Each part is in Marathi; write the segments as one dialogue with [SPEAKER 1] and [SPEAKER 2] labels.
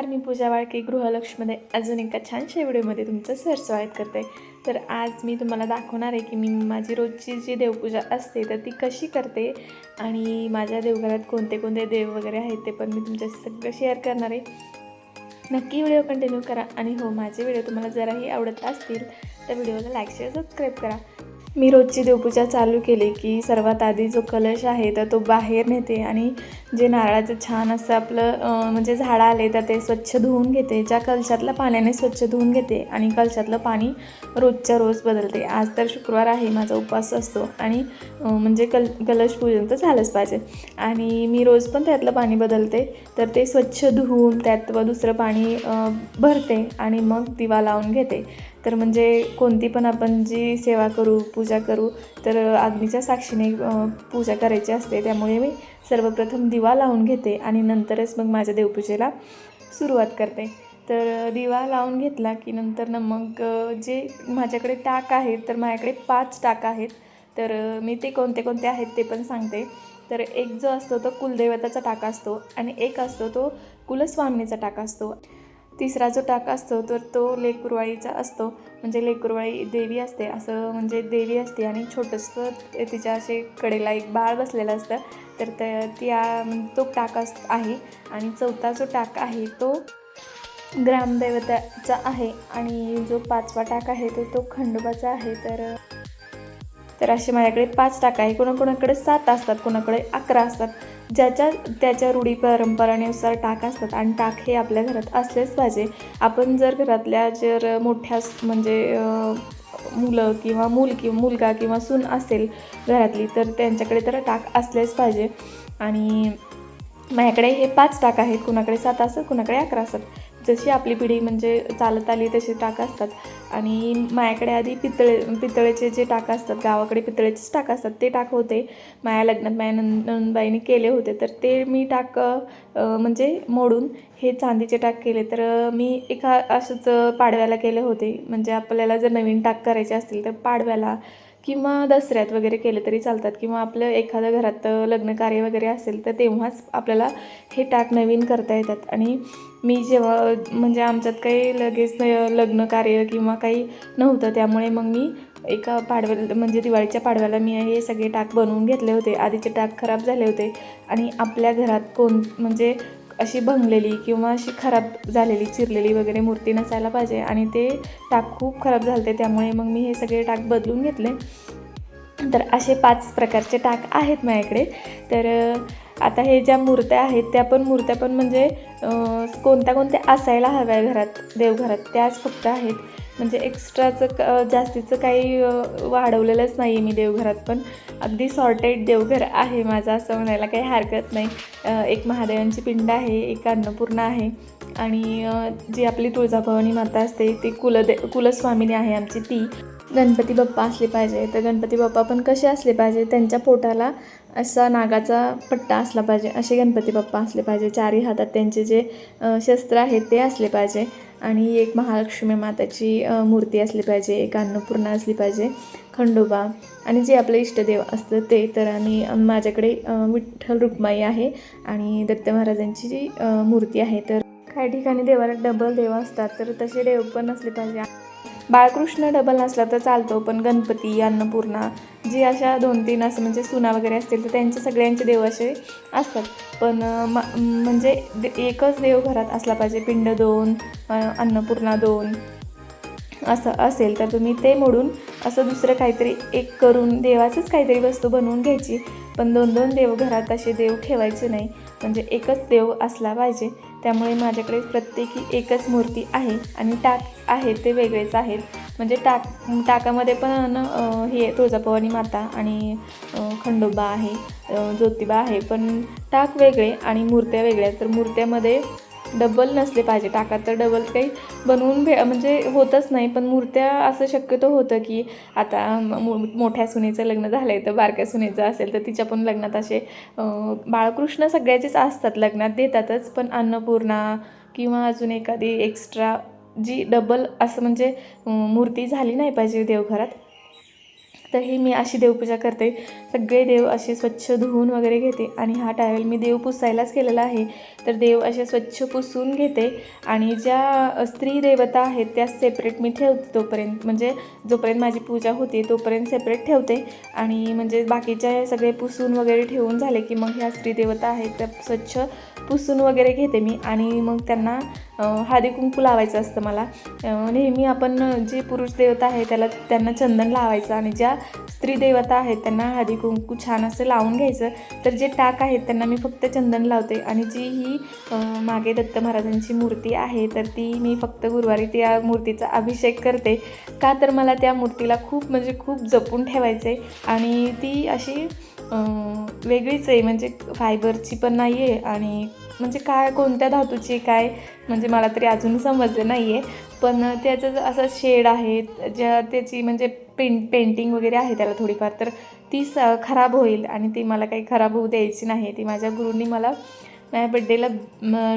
[SPEAKER 1] नमस्कार मी पूजा वाळके गृहलक्ष्मीमध्ये अजून एका छानशा व्हिडिओमध्ये तुमचं सर स्वागत करते. तर आज मी तुम्हाला दाखवणार आहे की मी माझी रोजची जी देवपूजा असते तर ती कशी करते आणि माझ्या देवघरात कोणते कोणते देव वगैरे आहेत ते पण मी तुमच्याशी सगळं शेअर करणार आहे. नक्की व्हिडिओ कंटिन्यू करा आणि हो माझे व्हिडिओ तुम्हाला जराही आवडत असतील तर व्हिडिओला लाईक शेअर सबस्क्राईब करा. मी रोजची देवपूजा चालू केली की सर्वात आधी जो कलश आहे तर तो बाहेर नेते आणि जे नारळाचं छान असं आपलं म्हणजे झाडं आले तर ते स्वच्छ धुवून घेते. ज्या कलशातलं पाण्याने स्वच्छ धुवून घेते आणि कलशातलं पाणी रोजच्या रोज बदलते. आज तर शुक्रवार आहे माझा उपवास असतो आणि म्हणजे कल कलश पूजन तर झालंच पाहिजे. आणि मी रोज पण त्यातलं पाणी बदलते तर ते स्वच्छ धुवून त्यात व दुसरं पाणी भरते आणि मग दिवा लावून घेते. तर म्हणजे कोणती पण आपण जी सेवा करू पूजा करू तर अग्नीच्या साक्षीने पूजा करायची असते. त्यामुळे मी सर्वप्रथम दिवा लावून घेते आणि नंतरच मग माझ्या देवपूजेला सुरुवात करते. तर दिवा लावून घेतला की नंतर ना मग जे माझ्याकडे टाक आहेत तर माझ्याकडे पाच टाक आहेत. तर मी ते कोणते कोणते आहेत ते पण सांगते. तर एक जो असतो तो कुलदेवताचा टाका असतो आणि एक असतो तो कुलस्वामिनीचा टाका असतो. तिसरा जो टाका असतो तर तो लेकुरवाळीचा असतो. म्हणजे लेकुरवाळी देवी असते असं म्हणजे देवी असते आणि छोटंसं तिच्या असे कडेला एक बाळ बसलेलं असतं. तर त्या त्या तो टाक अस आहे आणि चौथा जो टाक आहे तो ग्रामदैवताचा आहे आणि जो पाचवा टाक आहे तो तो खंडोबाचा आहे. तर तर असे माझ्याकडे पाच टाक आहे. कोणाकोणाकडे सात असतात कोणाकडे अकरा असतात ज्याच्या त्याच्या रूढी परंपरानुसार टाक असतात आणि टाक हे आपल्या घरात असलेच पाहिजे. आपण जर घरातल्या जर मोठ्या म्हणजे मुलं किंवा मूल किंवा मुलगा किंवा सून असेल घरातली तर त्यांच्याकडे तर टाक असलेच पाहिजे. आणि माझ्याकडे हे पाच टाक आहेत कुणाकडे सात असतात कुणाकडे अकरा असतात. जशी आपली पिढी म्हणजे चालत आली तशी टाक असतात. आणि मायाकडे आधी पितळे पितळेचे जे टाक असतात गावाकडे पितळेचेच टाक असतात ते टाक होते. माया लग्नात माया नंद नंदबाईने केले होते तर ते मी टाक म्हणजे मोडून हे चांदीचे टाक केले. तर मी एका असंच पाडव्याला केले होते. म्हणजे आपल्याला जर नवीन टाक करायचे असतील तर पाडव्याला किंवा दसऱ्यात वगैरे केले तरी चालतात किंवा आपलं एखाद्या घरात लग्नकार्य लग्न कार्य वगैरे असेल तर तेव्हाच आपल्याला हे टाक नवीन करता येतात. आणि मी जेव्हा म्हणजे आमच्यात काही लगेच लग्न कार्य किंवा काही नव्हतं त्यामुळे मग मी एका पाडव्याला म्हणजे दिवाळीच्या पाडव्याला मी हे सगळे टाक बनवून घेतले होते. आधीचे टाक खराब झाले होते. आणि आपल्या घरात कोण म्हणजे अशी भंगलेली किंवा अशी खराब झालेली चिरलेली वगैरे मूर्ती नसायला पाहिजे. आणि ते टाक खूप खराब झाले त्यामुळे मग मी हे सगळे टाक बदलून घेतले. तर असे पाच प्रकारचे टाक आहेत माझ्याकडे. तर आता हे ज्या मूर्त्या आहेत त्या पण मूर्त्या पण म्हणजे कोणत्या कोणत्या असायला हव्या घरात देवघरात त्याच फक्त आहेत. म्हणजे एक्स्ट्राचं क जास्तीचं काही वाढवलेलंच नाही आहे मी देवघरात पण अगदी सॉर्टेड देवघर आहे माझं असं म्हणायला काही हरकत नाही. एक महादेवांची पिंड आहे एक अन्नपूर्णा आहे आणि जी आपली तुळजाभवानी माता असते ती कुलदे कुलस्वामिनी आहे आमची ती. गणपती बाप्पा असले पाहिजे तर गणपती बाप्पा पण कसे असले पाहिजे त्यांच्या पोटाला असा नागाचा पट्टा असला पाहिजे असे गणपती बाप्पा असले पाहिजे. चारही हातात त्यांचे जे शस्त्र आहेत ते असले पाहिजे. आणि एक महालक्ष्मी माताची मूर्ती असली पाहिजे एक अन्नपूर्णा असली पाहिजे खंडोबा. आणि जे आपलं इष्टदेव असतं ते तर आणि माझ्याकडे विठ्ठल रुक्माई आहे आणि दत्त महाराजांची जी मूर्ती आहे तर काही ठिकाणी देवाला डबल देव असतात तर तसे देव पण असले पाहिजे. बाळकृष्ण डबल नसला तर चालतो पण गणपती अन्नपूर्णा जी अशा दोन तीन असं म्हणजे सुना वगैरे असतील तर त्यांचे सगळ्यांचे देव असे असतात. पण म म्हणजे दे- एकच देव घरात असला पाहिजे पिंड दोन अन्नपूर्णा दोन असं असेल तर तुम्ही ते मोडून असं दुसरं काहीतरी एक करून देवाचंच काहीतरी वस्तू बनवून घ्यायची. पण दोन दोन देव घरात असे देव ठेवायचे नाही. म्हणजे एकच देव असला पाहिजे. त्यामुळे माझ्याकडे प्रत्येकी एकच मूर्ती आहे आणि टाक आहे ते वेगळेच आहेत. म्हणजे टाक टाकामध्ये पण हे तुळजाभवानी माता आणि खंडोबा आहे ज्योतिबा आहे. पण टाक वेगळे आणि मूर्त्या वेगळ्या तर मूर्त्यामध्ये डबल नसले पाहिजे. टाकात तर डबल काही बनवून भे म्हणजे होतच नाही पण मूर्त्या असं शक्यतो होतं की आता मो मोठ्या सुनेचं लग्न झालं आहे तर बारक्या सुनेचं असेल तर तिच्या पण लग्नात असे बाळकृष्ण सगळ्याचेच असतात. लग्नात देतातच पण अन्नपूर्णा किंवा अजून एखादी एक्स्ट्रा जी डबल असं म्हणजे मूर्ती झाली नाही पाहिजे देवघरात तर ही मी अशी देवपूजा करते. सगळे देव असे स्वच्छ धुवून वगैरे घेते आणि हा टावेल मी देव पुसायलाच केलेला आहे. तर देव असे स्वच्छ पुसून घेते आणि ज्या स्त्री देवता आहेत त्या सेपरेट मी ठेवते तोपर्यंत. म्हणजे जोपर्यंत माझी पूजा होते तोपर्यंत सेपरेट ठेवते. आणि म्हणजे बाकीच्या सगळे पुसून वगैरे ठेवून झाले की मग ह्या स्त्री देवता आहेत त्या स्वच्छ पुसून वगैरे घेते मी. आणि मग त्यांना हळदी कुंकू लावायचं असतं मला. नेहमी आपण जे पुरुष देवता आहे त्याला त्यांना चंदन लावायचं आणि ज्या स्त्री देवता आहेत त्यांना हळदी कुंकू छान असं लावून घ्यायचं. तर जे टाक आहेत त्यांना मी फक्त चंदन लावते. आणि जी ही मागे दत्त महाराजांची मूर्ती आहे तर ती मी फक्त गुरुवारी त्या मूर्तीचा अभिषेक करते. का तर मला त्या मूर्तीला खूप म्हणजे खूप जपून ठेवायचं आहे आणि ती अशी वेगळीच आहे. म्हणजे फायबरची पण नाही आहे आणि म्हणजे काय कोणत्या धातूची काय म्हणजे मला तरी अजून समजलं नाही आहे पण त्याचं जे असं शेड आहे ज्या त्याची म्हणजे पें पेंटिंग वगैरे आहे त्याला थोडीफार तर ती स खराब होईल आणि ती मला काही खराब होऊ द्यायची नाही. ती माझ्या गुरूंनी मला माझ्या बड्डेला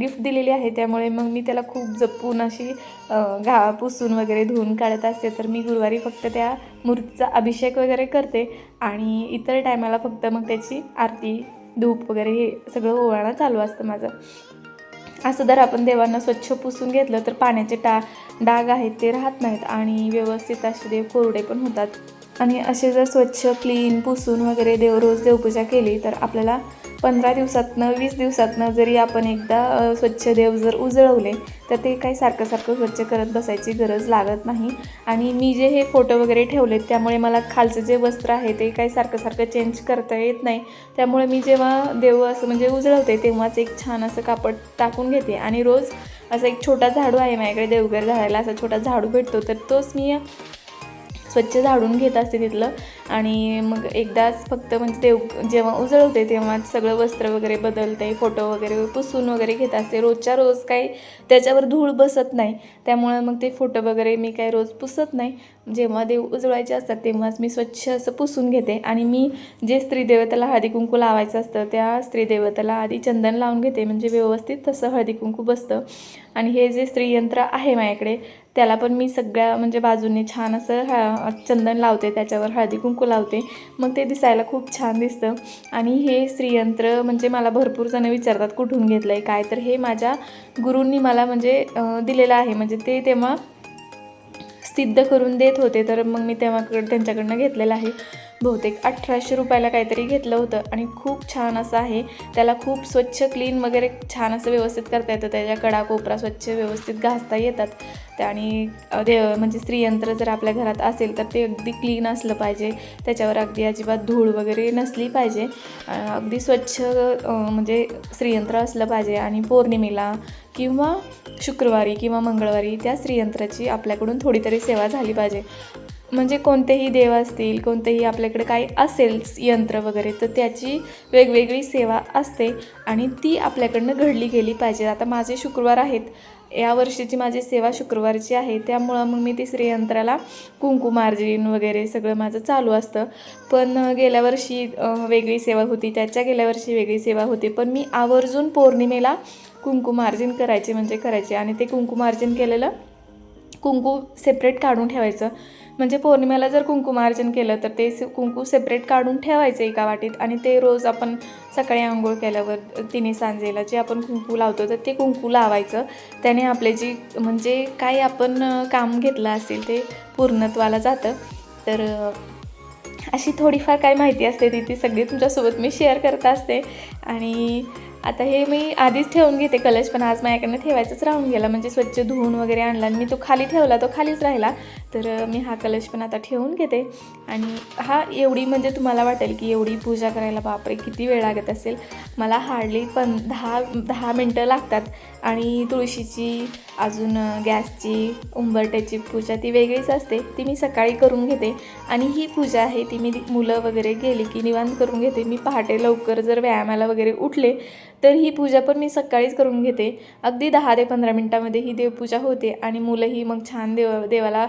[SPEAKER 1] गिफ्ट दिलेली आहे. त्यामुळे मग मी त्याला खूप जपून अशी घा पुसून वगैरे धुवून काढत असते. तर मी गुरुवारी फक्त त्या मूर्तीचा अभिषेक वगैरे करते आणि इतर टायमाला फक्त मग त्याची आरती धूप वगैरे हे सगळं ओवाळणं चालू असतं माझं. असं जर आपण देवांना स्वच्छ पुसून घेतलं तर पाण्याचे टा डाग आहेत ते राहत नाहीत आणि व्यवस्थित असे देव कोरडे पण होतात. आणि असे जर स्वच्छ क्लीन पुसून वगैरे देव रोज देवपूजा केली तर आपल्याला पंधरा दिवसातनं वीस दिवसातनं जरी आपण एकदा स्वच्छ देव जर उजळवले तर ते काही सारखं सारखं स्वच्छ करत बसायची गरज लागत नाही. आणि मी जे हे फोटो वगैरे ठेवलेत त्यामुळे मला खालचं जे वस्त्र आहे ते काही सारखं सारखं चेंज करता येत नाही. त्यामुळे मी जेव्हा देव असं म्हणजे उजळवते तेव्हाच एक छान असं कापड टाकून घेते. आणि रोज असा एक छोटा झाडू आहे माझ्याकडे देवघर झाडायला असा छोटा झाडू भेटतो तर तोच मी स्वच्छ झाडून घेत असते तिथलं. आणि मग एकदाच फक्त म्हणजे देव जेव्हा उजळवते तेव्हा सगळं वस्त्र वगैरे बदलते फोटो वगैरे पुसून वगैरे घेत असते. रोजच्या रोज काही त्याच्यावर धूळ बसत नाही. त्यामुळे मग ते फोटो वगैरे मी काही रोज पुसत नाही. जेव्हा देव उजळायचे असतात तेव्हाच मी स्वच्छ असं पुसून घेते. आणि मी जे स्त्रीदेवताला हळदी कुंकू लावायचं असतं त्या स्त्रीदेवताला आधी चंदन लावून घेते. म्हणजे व्यवस्थित तसं हळदी कुंकू बसतं. आणि हे जे स्त्रीयंत्र आहे माझ्याकडे त्याला पण मी सगळ्या म्हणजे बाजूने छान असं ह चंदन लावते त्याच्यावर हळदी कुंकू लावते. मग ते दिसायला खूप छान दिसतं. आणि हे स्त्रीयंत्र म्हणजे मला भरपूर जण विचारतात कुठून घेतलं आहे काय? तर हे माझ्या गुरूंनी मला म्हणजे दिलेलं आहे. म्हणजे ते तेव्हा सिद्ध करून देत होते. तर मग मी तेव्हाकडे त्यांच्याकडनं घेतलेलं आहे. बहुतेक अठराशे रुपयाला काहीतरी घेतलं होतं आणि खूप छान असं आहे. त्याला खूप स्वच्छ क्लीन वगैरे छान असं व्यवस्थित करता येतं. त्याच्या कडा कोपरा स्वच्छ व्यवस्थित घासता येतात. आणि देव म्हणजे स्त्रीयंत्र जर आपल्या घरात असेल तर ते अगदी क्लीन असलं पाहिजे. त्याच्यावर अगदी अजिबात धूळ वगैरे नसली पाहिजे. अगदी स्वच्छ म्हणजे स्त्रीयंत्र असलं पाहिजे आणि पौर्णिमेला किंवा शुक्रवारी किंवा मंगळवारी त्या स्त्रीयंत्राची आपल्याकडून थोडी तरी सेवा झाली पाहिजे. म्हणजे कोणतेही देव असतील कोणतेही आपल्याकडे काही असेल यंत्र वगैरे तर त्याची वेगवेगळी सेवा असते आणि ती आपल्याकडनं घडली गेली पाहिजे. आता माझे शुक्रवार आहेत. या वर्षीची माझी सेवा शुक्रवारची आहे. त्यामुळं मग मी ती श्रीयंत्राला कुंकू मार्जिन वगैरे सगळं माझं चालू असतं. पण गेल्या वर्षी वेगळी सेवा होती. त्याच्या गेल्या वर्षी वेगळी सेवा होती. पण मी आवर्जून पौर्णिमेला कुंकू मार्जिन करायचे म्हणजे करायचे आणि ते कुंकू मार्जिन केलेलं कुंकू सेपरेट काढून ठेवायचं. म्हणजे पौर्णिमेला जर कुंकुमार्जन केलं तर ते कुंकू सेपरेट काढून ठेवायचं एका वाटीत आणि ते रोज आपण सकाळी आंघोळ केल्यावर तिने सांजेला जे आपण कुंकू लावतो तर ते कुंकू लावायचं. त्याने आपले जी म्हणजे काही आपण काम घेतलं असेल ते पूर्णत्वाला जातं. तर अशी थोडीफार काय माहिती असते ती ती सगळी तुमच्यासोबत मी शेअर करत असते. आणि आता हे मी आधीच ठेवून घेते कलश पण आज माझ्याकडनं ठेवायचंच राहून गेला. म्हणजे स्वच्छ धुवून वगैरे आणला आणि मी तो खाली ठेवला तो खालीच राहिला. तर मी हा कलश पण आता ठेवून घेते. आणि हा एवढी म्हणजे तुम्हाला वाटेल की एवढी पूजा करायला बापरे किती वेळ लागत असेल. मला हार्डली पण दहा दहा मिनटं लागतात. आणि तुळशीची अजून गॅसची उंबरट्याची पूजा ती वेगळीच असते. ती मी सकाळी करून घेते. आणि ही पूजा आहे ती मी मुलं वगैरे गेली की निवांत करून घेते. मी पहाटे लवकर जर व्यायामाला वगैरे उठले तर ही पूजा पण मी सकाळीच करून घेते. अगदी दहा ते पंधरा मिनटामध्ये ही देवपूजा होते आणि मुलंही मग छान देव देवाला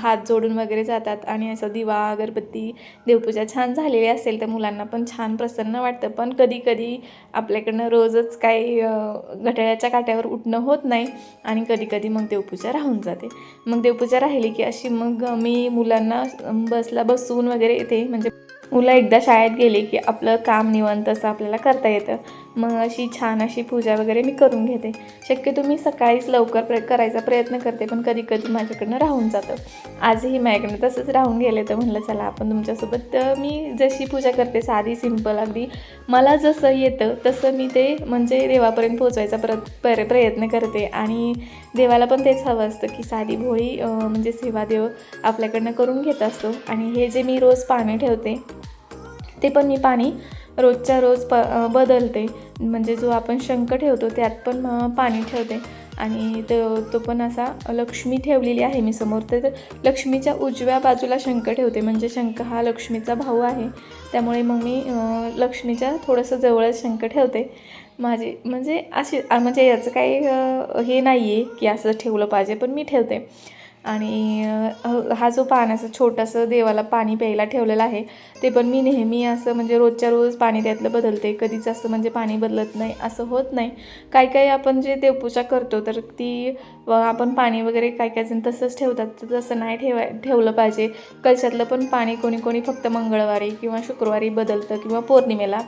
[SPEAKER 1] हात जोडून वगैरे जातात आणि असं दिवा अगरबत्ती देवपूजा छान झालेली असेल तर मुलांना पण छान प्रसन्न वाटतं. पण कधी कधी आपल्याकडनं रोजच काही घड्याळ्याच्या काठी काट्यावर उठणं होत नाही आणि कधी कधी मग देवपूजा राहून जाते. मग देवपूजा राहिली की अशी मग मी मुलांना बसला बसून वगैरे येते. म्हणजे मुलं एकदा शाळेत गेले की आपलं काम निवांत असं आपल्याला करता येतं. मग अशी छान अशी पूजा वगैरे मी करून घेते. शक्यतो मी सकाळीच लवकर प्र करायचा प्रयत्न करते पण कधी कधी माझ्याकडनं राहून जातं. आजही माझ्याकडनं तसंच राहून गेले तर म्हणलं चला आपण तुमच्यासोबत मी जशी पूजा करते साधी सिंपल अगदी मला जसं येतं तसं मी ते म्हणजे देवापर्यंत पोचवायचा प्र पर प्रयत्न करते. आणि देवाला पण तेच हवं असतं की साधी भोळी म्हणजे सेवा देव आपल्याकडनं करून घेत असतो. आणि हे जे मी रोज पाणी ठेवते ते पण मी पाणी रोजच्या रोज प बदलते. म्हणजे जो आपण शंख ठेवतो त्यात पण पाणी ठेवते. आणि तो तो पण असा लक्ष्मी ठेवलेली आहे मी समोर. तर लक्ष्मीच्या उजव्या बाजूला शंख ठेवते. म्हणजे शंख हा लक्ष्मीचा भाऊ आहे. त्यामुळे मग मी लक्ष्मीच्या थोडंसं जवळच शंख ठेवते. माझे म्हणजे असे म्हणजे याचं काही हे नाही आहे की असं ठेवलं पाहिजे पण मी ठेवते. आणि हा जो पाण्याचा छोटासा देवाला पाणी प्यायला ठेवलेला आहे ते पण मी नेहमी असं म्हणजे रोजच्या रोज पाणी त्यातलं बदलते. कधीच असं म्हणजे पाणी बदलत नाही असं होत नाही. काही काही आपण जे देवपूजा करतो तर ती आपण पाणी वगैरे काही काही जण तसंच ठेवतात तर तसं नाही ठेवाय ठेवलं पाहिजे. कलशातलं पण पाणी कोणी कोणी फक्त मंगळवारी किंवा शुक्रवारी बदलतं किंवा पौर्णिमेला.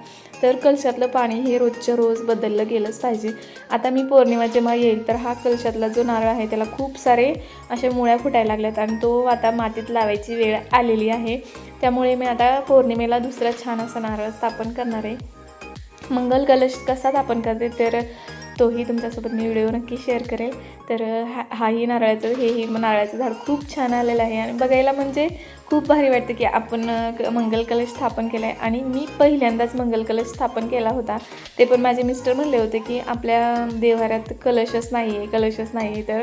[SPEAKER 1] तर कलशातलं पाणी हे रोजच्या रोज बदललं गेलंच पाहिजे. आता मी पौर्णिमा जेव्हा येईल तर हा कलशातला जो नारळ आहे त्याला खूप सारे असे अशा मुळ्या फुटायला लागल्यात आणि तो आता मातीत लावायची वेळ आलेली आहे. त्यामुळे मी आता पौर्णिमेला दुसरा छान असा नारळ स्थापन करणार आहे. मंगल कलश कसा स्थापन करते तर तोही तुमच्यासोबत मी व्हिडिओ नक्की शेअर करेल. तर हा हाही नारळाचं हेही नारळाचं झाड खूप छान आलेलं आहे. आणि बघायला म्हणजे खूप भारी वाटतं की आपण क- मंगल कलश स्थापन केला आहे आणि मी पहिल्यांदाच मंगल कलश स्थापन केला होता. ते पण माझे मिस्टर म्हणले होते की आपल्या देवाऱ्यात कलशच नाही आहे कलशच नाही आहे तर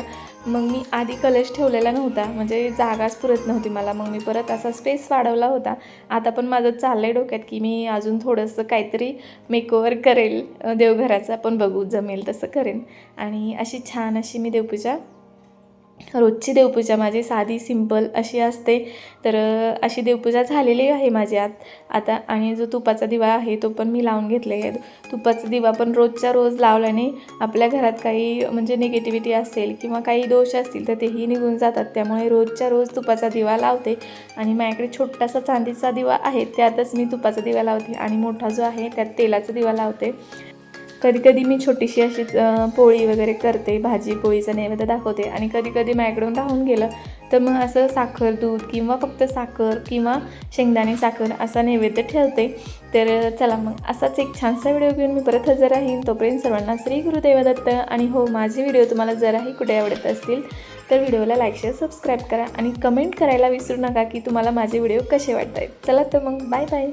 [SPEAKER 1] मग मी आधी कलश ठेवलेला नव्हता. म्हणजे जागाच पुरत नव्हती मला. मग मी परत असा स्पेस वाढवला होता. आता पण माझं चाललं आहे डोक्यात की मी अजून थोडंसं काहीतरी मेकओवर करेल देवघराचं. पण बघू जमेल तसं करेन. आणि अशी छान अशी मी देवपूजा रोजची देवपूजा माझी साधी सिंपल अशी असते. तर अशी देवपूजा झालेली आहे माझी आत आता आणि जो तुपाचा दिवा आहे तो पण मी लावून घेतले आहे तुपाचा दिवा पण रोजच्या रोज लावल्याने आपल्या घरात काही म्हणजे निगेटिव्हिटी असेल किंवा काही दोष असतील तर तेही निघून जातात. त्यामुळे रोजच्या रोज तुपाचा दिवा लावते. आणि माझ्याकडे छोटासा चांदीचा दिवा आहे. त्यातच मी तुपाचा दिवा लावते. आणि मोठा जो आहे त्यात तेलाचा दिवा लावते. कधी कधी मी छोटीशी अशी पोळी वगैरे करते भाजी पोळीचं नैवेद्य दाखवते. आणि कधी कधी माझ्याकडून राहून गेलं तर मग असं साखर दूध किंवा फक्त साखर किंवा शेंगदाणे साखर असा नैवेद्य ठेवते. तर चला मग असाच एक छानसा व्हिडिओ घेऊन मी परत हजर राहीन. तोपर्यंत सर्वांना श्री गुरुदेवदत्त आणि हो माझे व्हिडिओ तुम्हाला जराही कुठे आवडत असतील तर व्हिडिओला लाईक शेअर सबस्क्राईब करा आणि कमेंट करायला विसरू नका की तुम्हाला माझे व्हिडिओ कसे वाटत आहेत चला तर मग बाय बाय